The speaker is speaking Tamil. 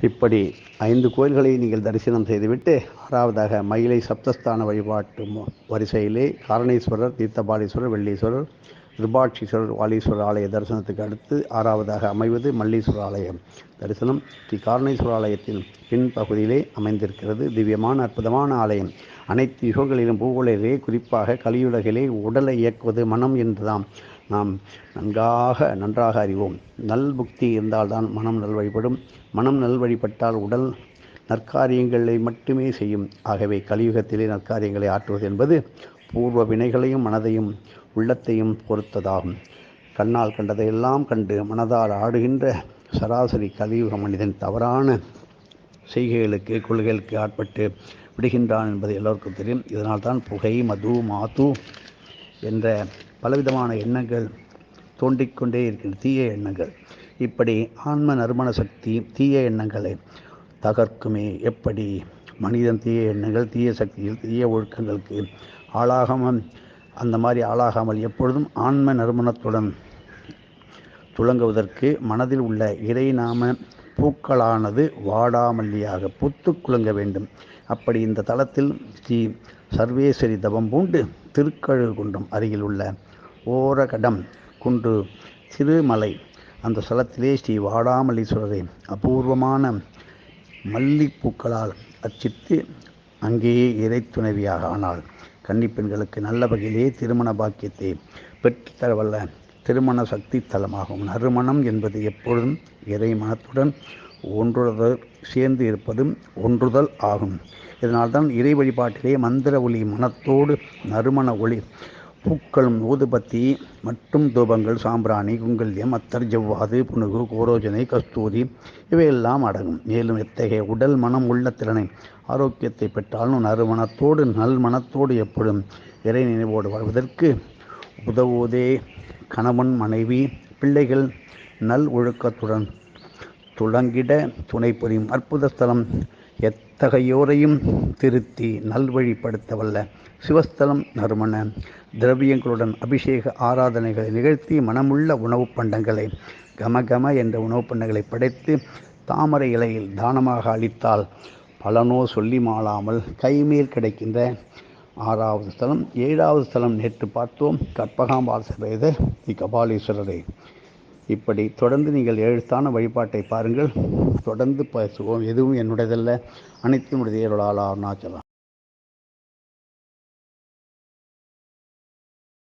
இப்படி ஐந்து கோயில்களை நீங்கள் தரிசனம் செய்துவிட்டு ஆறாவதாக மயிலை சப்தஸ்தான வழிபாட்டு வரிசையிலே காரணேஸ்வரர் தீர்த்தபாலீஸ்வரர் வெள்ளீஸ்வரர் திருபாட்சீஸ்வரர் வாலீஸ்வரர் ஆலய தரிசனத்துக்கு அடுத்து ஆறாவதாக அமைவது மல்லீஸ்வரர் ஆலயம். தரிசனம் ஸ்ரீ காரணேஸ்வர ஆலயத்தின் பின்பகுதியிலே அமைந்திருக்கிறது. திவ்யமான அற்புதமான ஆலயம். அனைத்து யுகங்களிலும் பூகோளிலே குறிப்பாக கலியுலகிலே உடலை இயக்குவது மனம் என்றுதான். நாம் நன்காக நன்றாக அறிவோம். நல் புக்தி இருந்தால்தான் மனம் நல்வழிபடும் மனம் நல்வழிபட்டால் உடல் நற்காரியங்களை மட்டுமே செய்யும். ஆகவே கலியுகத்திலே நற்காரியங்களை ஆற்றுவது என்பது பூர்வ வினைகளையும் மனதையும் உள்ளத்தையும் பொறுத்ததாகும். கண்ணால் கண்டதையெல்லாம் கண்டு மனதால் ஆடுகின்ற சராசரி கலியுக மனிதன் தவறான செய்கைகளுக்கு கொள்கைகளுக்கு ஆட்பட்டு விடுகின்றான் என்பது எல்லோருக்கும் தெரியும். இதனால் தான் புகை மது மாது என்ற பலவிதமான எண்ணங்கள் தோண்டிக்கொண்டே இருக்கின்ற தீய எண்ணங்கள். இப்படி ஆன்ம நறுமண சக்தி தீய எண்ணங்களை தகர்க்குமே. எப்படி? மனிதன் தீய எண்ணங்கள் தீய சக்தியில் தீய ஒழுக்கங்களுக்கு ஆளாகாமல் அந்த மாதிரி ஆளாகாமல் எப்பொழுதும் ஆன்ம நறுமணத்துடன் துளங்குவதற்கு மனதில் உள்ள இறை நாம பூக்களானது வாடாமல்லியாக பூத்து குலுங்க வேண்டும். அப்படி இந்த தளத்தில் ஸ்ரீ சர்வேஸ்வரி தவம் பூண்டு திருக்கழுகுன்றம் அருகில் உள்ள ஓரகடம் குன்று திருமலை அந்த ஸ்தலத்திலே ஸ்ரீ வாடாமல்லீஸ்வரரை அபூர்வமான மல்லிப்பூக்களால் அச்சித்து அங்கேயே இறை துணைவியாக ஆனாள் கன்னிப்பெண்களுக்கு நல்ல வகையிலே திருமண பாக்கியத்தை பெற்றுத்தரவல்ல. திருமண சக்தி தலமாகும். நறுமணம் என்பது எப்பொழுதும் இறை மனத்துடன் ஒன்றுதல் சேர்ந்து இருப்பதும் ஒன்றுதல் ஆகும். இதனால்தான் இறை வழிபாட்டிலே மந்திர ஒளி மனத்தோடு நறுமண ஒளி பூக்களும் ஊதுபத்தி மற்றும் தூபங்கள் சாம்பிராணி குங்கல்யம் அத்தர் ஜவ்வாது புனுகு கோரோஜனை கஸ்தூரி இவையெல்லாம் அடங்கும். மேலும் எத்தகைய உடல் மனம் உள்ள திறனை ஆரோக்கியத்தை பெற்றாலும் நறுமணத்தோடு நல் மனத்தோடு எப்படும் இறை நினைவோடு வாழ்வதற்கு உதவுவதே கணவன் மனைவி பிள்ளைகள் நல் ஒழுக்கத்துடன் துளங்கிட துணை புரியும் அற்புத ஸ்தலம் எத்தகையோரையும் திருத்தி நல்வழிப்படுத்த வல்ல சிவஸ்தலம் நறுமண. திரவியங்களுடன் அபிஷேக ஆராதனைகளை நிகழ்த்தி மனமுள்ள உணவுப் பண்டங்களை கமகம என்ற உணவுப் பண்டங்களை படைத்து தாமரை இலையில் தானமாக அளித்தால் பலனோ சொல்லி மாளாமல் கைமேல் கிடைக்கின்ற ஆறாவது ஸ்தலம் ஏழாவது ஸ்தலம் நேற்று பார்த்தோம். கற்பகாம்பால் தி ஸ்ரீ கபாலீஸ்வரரை இப்படி தொடர்ந்து நீங்கள் எழுத்தான வழிபாட்டை பாருங்கள். தொடர்ந்து பேசுவோம். எதுவும் என்னுடையதல்ல. அனைத்தும் உடைய அருளால் அருணாச்சலம்